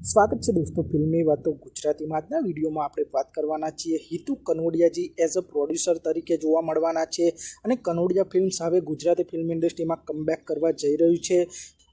સ્વાગત છે દોસ્તો, ફિલ્મી વાતો ગુજરાતીમાં આજના વિડીયોમાં આપણે વાત કરવાના છીએ. Hitu Kanodia ji as a producer તરીકે જોવા મળવાના છે અને કનોડિયા ફિલ્મ્સ હવે ગુજરાતી ફિલ્મ ઇન્ડસ્ટ્રીમાં કમબેક કરવા જઈ રહ્યું છે.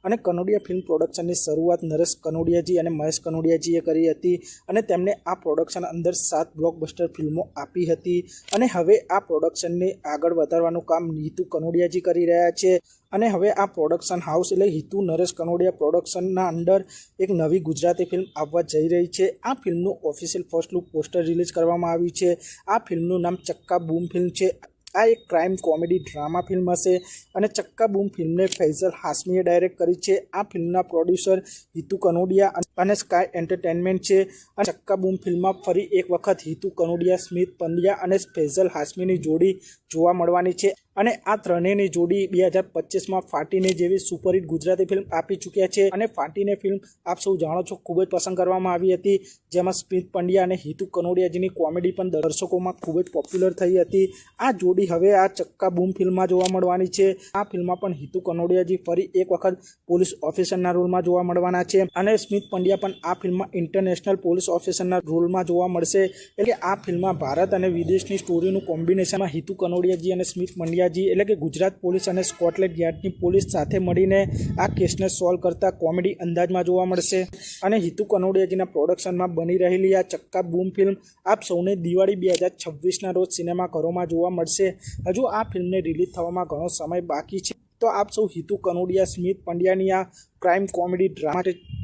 અને કનોડિયા ફિલ્મ પ્રોડક્શનની શરૂઆત નરેશ કનોડિયાજી અને મહેશ કનોડિયાજીએ કરી હતી અને તેમને આ પ્રોડક્શન અંદર સાત બ્લોકબસ્ટર ફિલ્મો આપી હતી. અને હવે આ પ્રોડક્શનને આગળ વધારવાનું કામ નીતુ કનોડિયાજી કરી રહ્યા છે. અને હવે આ પ્રોડક્શન હાઉસ એટલે હિતુ નરેશ કનોડિયા પ્રોડક્શનના અંડર એક નવી ગુજરાતી ફિલ્મ આવવા જઈ રહી છે. આ ફિલ્મનું official first look poster release કરવામાં આવ્યું છે. આ ફિલ્મનું નામ ચક્કા બૂમ ફિલ્મ છે. આ એક ક્રાઇમ કોમેડી ડ્રામા ફિલ્મ હશે અને ચક્કા બૂમ ફિલ્મને ફૈઝલ હાસમીએ ડાયરેક્ટ કરી છે. આ ફિલ્મના પ્રોડ્યુસર હિતુ કનોડિયા અને સ્કાય એન્ટરટેનમેન્ટ છે. અને ચક્કા બૂમ ફિલ્મમાં ફરી એક વખત હિતુ કનોડિયા, સ્મિત પંડ્યા અને ફૈઝલ હાસમીની જોડી જોવા મળવાની છે. અને આ ત્રણેયની જોડી બે હજાર પચીસમાં ફાટીને જેવી સુપરહિટ ગુજરાતી ફિલ્મ આપી ચૂક્યા છે. અને ફાટીને ફિલ્મ આપ સૌ જાણો છો, ખૂબ જ પસંદ કરવામાં આવી હતી. જેમાં સ્મિત પંડ્યા અને હિતુ કનોડિયાજીની કોમેડી પણ દર્શકોમાં ખૂબ જ પોપ્યુલર થઈ હતી. આ જોડી હવે આ ચક્કા બૂમ ફિલ્મમાં જોવા મળવાની છે. આ ફિલ્મમાં પણ હિતુ કનોડિયાજી ફરી એક વખત પોલીસ ઓફિસરના રોલમાં જોવા મળવાના છે. અને સ્મિત પંડ્યા પણ આ ફિલ્મમાં ઇન્ટરનેશનલ પોલીસ ઓફિસરના રોલમાં જોવા મળશે. એટલે આ ફિલ્મમાં ભારત અને વિદેશની સ્ટોરીનું કોમ્બિનેશનમાં હિતુ કનોડિયાજી અને સ્મિત પંડ્યાજી એટલે કે ગુજરાત પોલીસ અને સ્કોટલેન્ડ યાર્ડની પોલીસ સાથે મળીને આ કેસને સોલ્વ કરતા કોમેડી અંદાજમાં જોવા મળશે. અને હિતુ કનોડિયાજીના પ્રોડક્શનમાં બની રહેલી આ ચક્કા બૂમ ફિલ્મ આપ સૌને દિવાળી બે હજાર છવ્વીસના રોજ સિનેમાઘરોમાં જોવા મળશે. હજુ આ ફિલ્મને રિલીઝ થવામાં ઘણો સમય બાકી છે. તો આપ સૌ હિતુ કનોડિયા, સ્મિત પંડ્યાની આ ક્રાઇમ કોમેડી ડ્રામા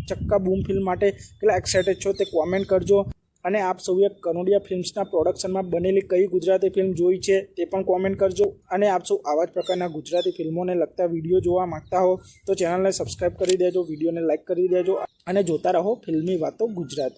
ચક્કા બૂમ ફિલ્મ માટે કેટલા એક્સાઇટેડ છો તે કોમેન્ટ કરજો. અને આપ સૌએ કનોડિયા ફિલ્મ્સના પ્રોડક્શનમાં બનેલી કઈ ગુજરાતી ફિલ્મ જોઈ છે તે પણ કોમેન્ટ કરજો. અને આપ સૌ આવા જ પ્રકારના ગુજરાતી ફિલ્મોને લગતા વીડિયો જોવા માંગતા હો તો ચેનલને સબસ્ક્રાઈબ કરી દેજો, વિડીયોને લાઇક કરી દેજો અને જોતા રહો ફિલ્મી વાતો ગુજરાત.